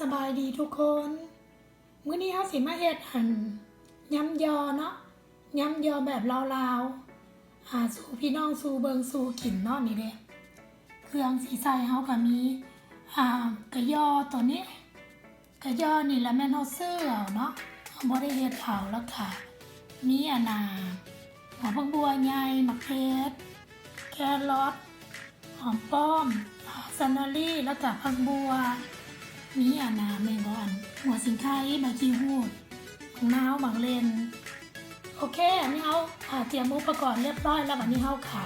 สบายดีทุกคน มื้อนี้เฮาสิมาเฮ็ดหั่นยำยอเนาะยำยอแบบลาวๆอ่าสู่พี่น้องสู่เบิงสู่กินเนาะนี่เด้เครื่องสีใส่เฮาก็มีอ่ากระยอตัวนี้ กระยอนี่แหละแม่นเฮาซื้อเอาเนาะเฮาบ่ได้เฮ็ดเอาแล้วค่ะ มีอันน่ะหัวผักบัวใหญ่มะเขือแครอทหอมป้อมซันนารี่แล้วก็ผักบัว มีอานาเมงบอนหัวสิงไข่ใบกีหูดของนาวบางเลน โอเคอันนี้เขาอ่าเตรียมอุปกรณ์เรียบร้อยแล้ววันนี้เขาขา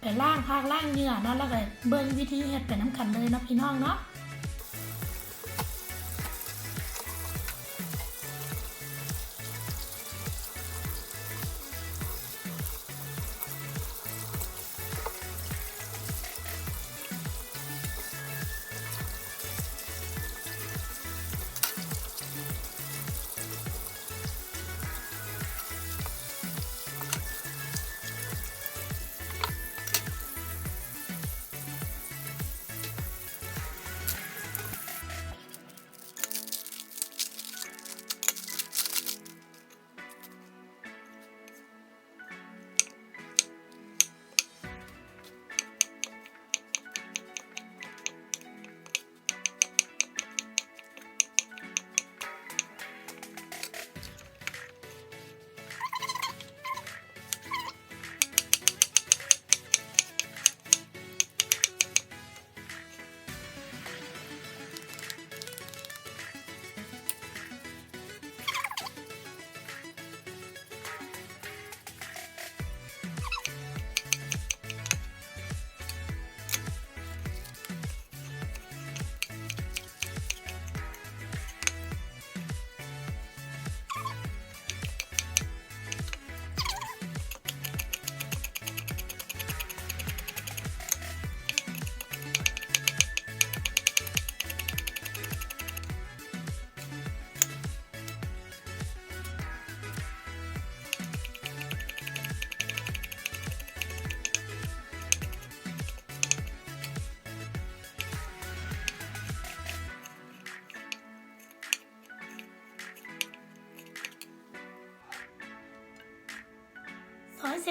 ไปล่างภาคล่างเหงื่อเนาะแล้วก็เบิ้งวิธีเห็ดเป็นน้ำกันเลยนะพี่น้องเนาะ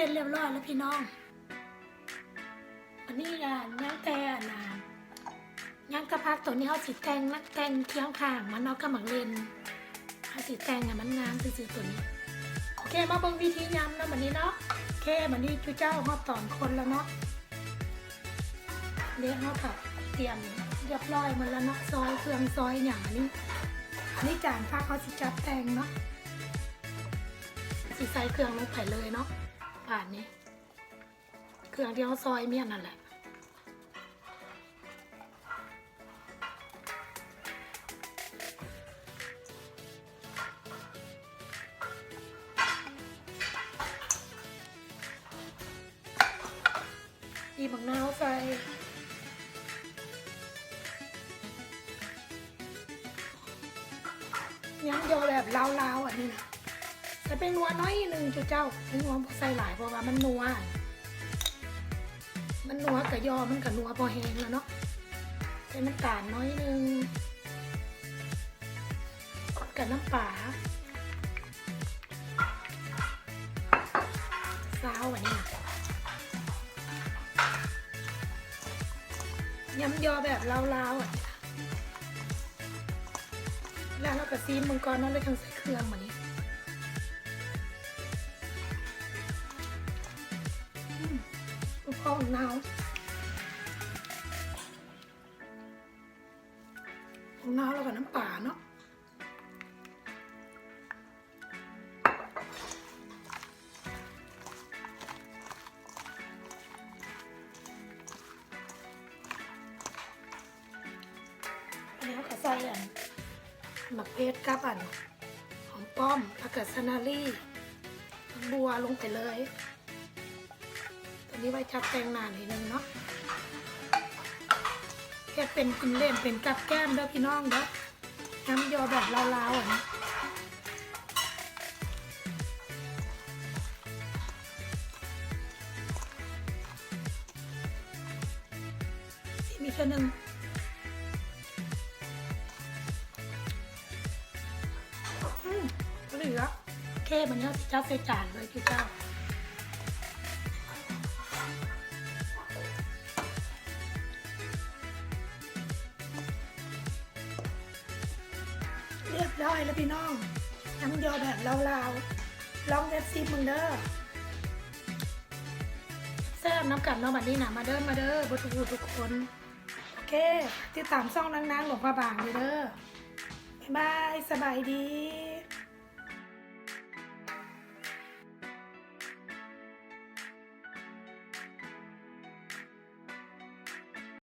สร็จเรียบร้อยแล้วพี่น้องวันนี้อะย่างแต่นะย่างกระพักตัวนี้เขาสิแตงนักแตงเคี้ยวข้างมันเอากระหมังเลนเขาสิแตงอะมันงามซื่อๆตัวนี้โอเคมาเบิ่งวิธียำนะวันนี้เนาะโอเควันนี้จุเจ้าฮอดตอนคนแล้วเนาะเลี้ยงเขากับเตรียมเรียบร้อยหมาแล้วเนาะซอยเครื่องซอยอย่างนี้อันนี้จานพักเขาสิจับแตงเนาะสิใส่เครื่องลงไปเลยเนาะ ป่านนี้เครื่องที่เขาซอยเมียนนั่นแหละอีบักนาวใส่ย้ำโยแบบลา เป็นนัวน้อยหนึ่งจุเจ้าเป็นนัวใส่หลายเพราะว่ามันนัว มันนัวกับยอมันกับนัวพอแห้งแล้วเนาะใส่น้ำตาลน้อยหนึ่งกับน้ำปลาซาวอันนี้ยำยอแบบลาวๆอะแล้วเราก็ซีมมังกรนั่นเลยทั้งใส่เครื่องมานี้ ลูกพ่อของนาวของนาวแล้วก็น้ำป่าเนาะแล้วก็ใส่อันหมักเพชรกับอันหอมป้อมแล้วก็ซานารี่บัวลงไปเลยตันนี้ไว้ชักแตงนาหน่อยนึ่งเนาะแค่เป็นกินเล่นเป็นกับแก้มเด้อพี่น้องเด้อน้ำยอแบบลาวๆอะนะีกตัวหนึ่งอืมเหลือเทมันเนี้ยจ้าใส่จานเลยพี่เจ้า อยแล้วพี่น้องน้ำยอแบบลาวๆลองเด็ดซีมึงเด้อแซ่บน้ำกัดเนาะบัดนี้นะมาเด้อมาเด้อบทุกทุกคน โอเค ติดตามซ่องนางๆหลวงพระบางเด้อบ๊ายบาย สบายดี